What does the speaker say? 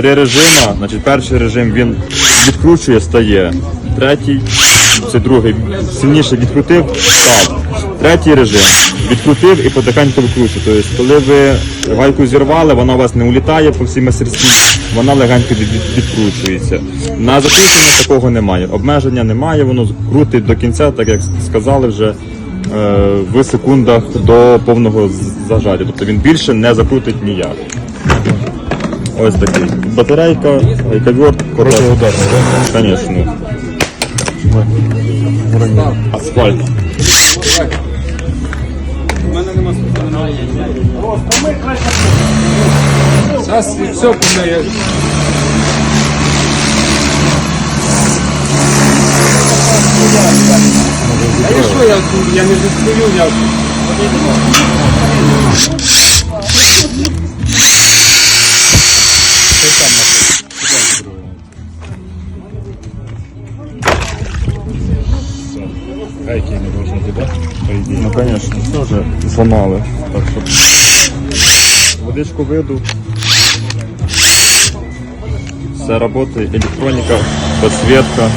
Три режима. Значить, перший режим він відкручує, стає. Третій, це другий, сильніше відкрутив, став. Третій режим. Відкрутив і потихеньку викручує. Тобто, коли ви гайку зірвали, вона у вас не улітає по всій мастерській, вона легенько від- від- відкручується. На закручення такого немає. Обмеження немає, воно крутить до кінця, так як сказали вже е, в секундах до повного з- зажаря. Тобто він більше не закрутить ніяк. Ось такий. Батарейка, ковер, Хороший удар, да? Звісно. Асфальт. Зараз все помиє. А я що, я, я не відстаю, я... Гайки не должны быть, да? По идее. Ну, конечно, тоже зламали. Так що водичку виду. Все працює, електроніка, підсвітка.